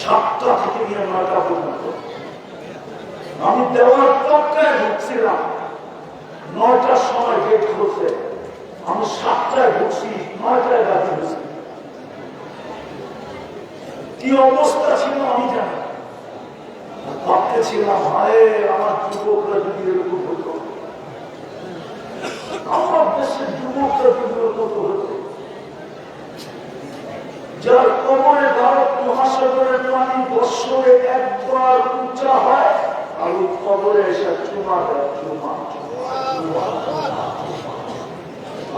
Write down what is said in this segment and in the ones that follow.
সাতটা থেকে নিয়ে নয়টা পর্যন্ত আমি দেওয়ার টপকায় ঢুকছিলাম নয়টার সময় গেট খুলছে। আমি সাতটায় ঢুকছি নয়টায় গাড়ি ঢুকছি কি অবস্থা ছিল আমি জানি ভাবতেছিলাম হায় আমার যুবকরা যদি এরকম হতো। আমার দেশের যুবকরা যদি এরকম হতো যার কবরে মহাসাগরের পানি বৎসরে একবার উঁচা হয়, আর কবরে এসে চুমা দেয়, চুমা।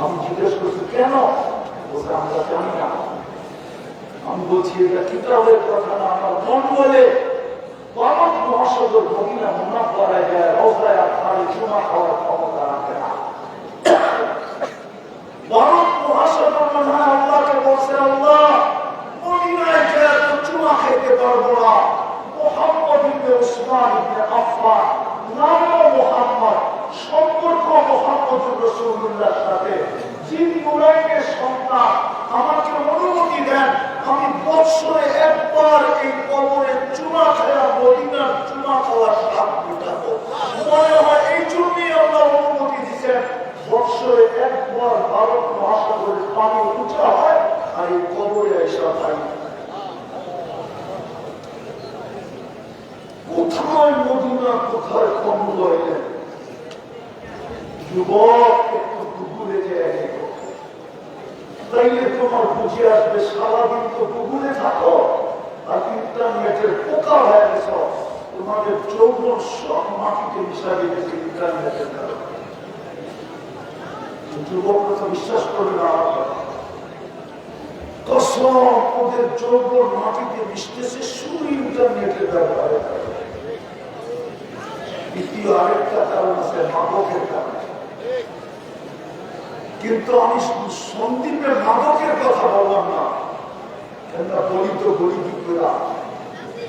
আমি জিজ্ঞেস করছি, কেন? ওটা আমরা জানি না। আমি বলছি, এটা কিতাবের কথা না, আমার মন বলে। ভারত মহাসাগর মদিনা মুনা করা যায় রোজায় আপনার চুমা খাওয়ার ক্ষমতা রাখে না। ভারত বৎসরে একবার এই কবরে চুমা মদিনার চুমা খাওয়ার মনে হয় এই জন্যই অনুমতি দিচ্ছেন বৎসরে একবার ভারত মহাসাগরের পানি হয় আর এই কবরে এসা কোথায় মদিনা, কোথায় কম যুবক তাইলে তোমার বুঝে আসবে, সারাদিন তো কুকুরে থাকো, আর ইন্টারনেটের পোকা হয়ে গেছ। তোমাদের চৌবন সব মাটিতে মিশাবে গেছে ইন্টারনেটের যৌবন শুধু ইন্টারনেটের ব্যবহারে দ্বিতীয় আরেকটা কারণ আছে মাদকের কারণ। কিন্তু আমি সন্দীপের মাদকের কথা বললাম না। কেন বলি তো গরিবরা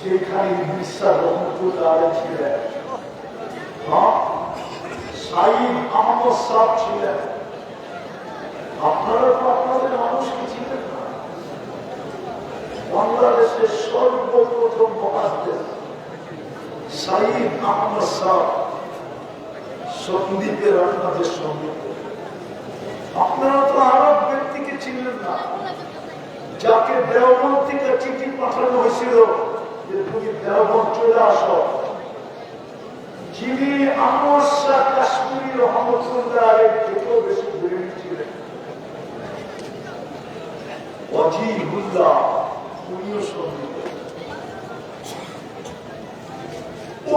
যেখানে বিশ্বাস রহমতুল্লাহ ছিলেন হ্যাঁ? সাইদ ছিলেন। আপনারা তো আপনাদের মানুষকে ছিলেন বাংলাদেশের সর্বপ্রথম সন্দীপের আপনাদের সংগীত আপনারা তো আরব ব্যক্তিকে ছিলেন না। যাকে দেওবন থেকে চিঠি পাঠানো হয়েছিল, যে তুমি দেওবন চলে আসো। যিনি আহমদ শাহ কাশ্মীরি থেকেও বেশি ছিলেন।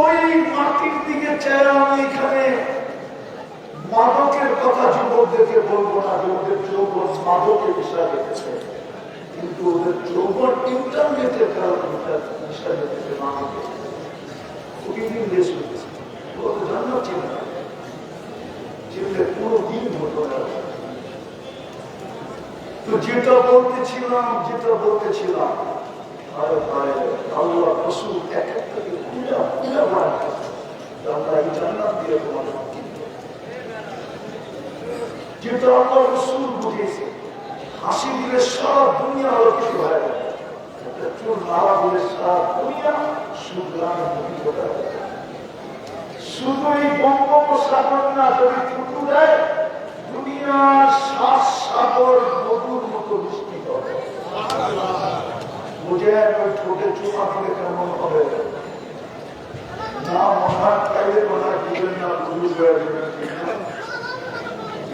ওই মাটির দিকে চাই আমি এখানে মাদকের কথা যুবকদেরকে বলব না ওদের যৌবন মাদকের বিষয় রেখেছে কিন্তু ওদের যৌবন ইন্টারনেটের কারণে বিষয় রেখেছে মাদকে প্রতিদিন দেশ হয়েছে। ওদের জন্য চিন্তা। চিনলে কোনো দিন হতো না। তো যেটা বলতেছিলাম যেটা বলতেছিলাম, আরে ভাই, আল্লাহ রসুল এক একটাকে পূজা পূজা করা আমরা এই জান্নাত দিয়ে তোমাদের যেটা আল্লাহ রসুল বুঝিয়েছে হাসি দিলে সারা দুনিয়া সুগ্রামে মুখী হয়ে ঠোঁটে চুমা দিলে কেমন হবে? না, মহান পাইলে মনে হয় দিবেন না হয়ে দিবেন দিবেন না দিবেন না মনে হয় না দিব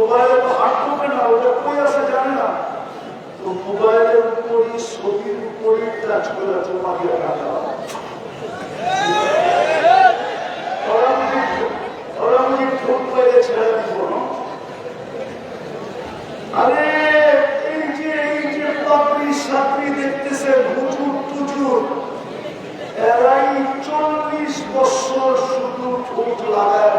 মোবাইলে হাত ঢোকে না, ওটা কই আছে জানে না। তো মোবাইলের উপরই, ছবির উপরই কাজ করে আছে মাফিয়া টাকা আরে, এই যে এই যে পাপড়ি সাপড়ি দেখতেছে, হুজুর টুজুর। এরাই চল্লিশ বছর শুধু ঠোঁট লাগায়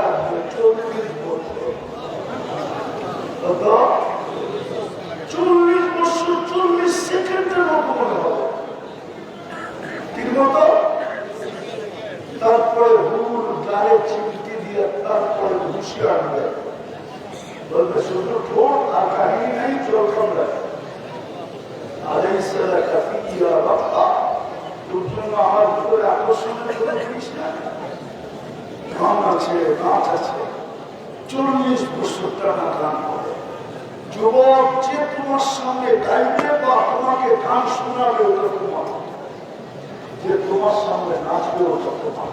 আমরা আলাইসালা কাফিয়া বাপ্পা তোর জন্য আমার উপরে আকর্ষণের কোনো জিনিস না নাচ আছে চল্লিশ বছর টানা গান করে যুবক যে তোমার সামনে গাইবে বা তোমাকে গান শোনাবে, ওটা তোমার। যে তোমার সামনে নাচবে, ওটা তোমার।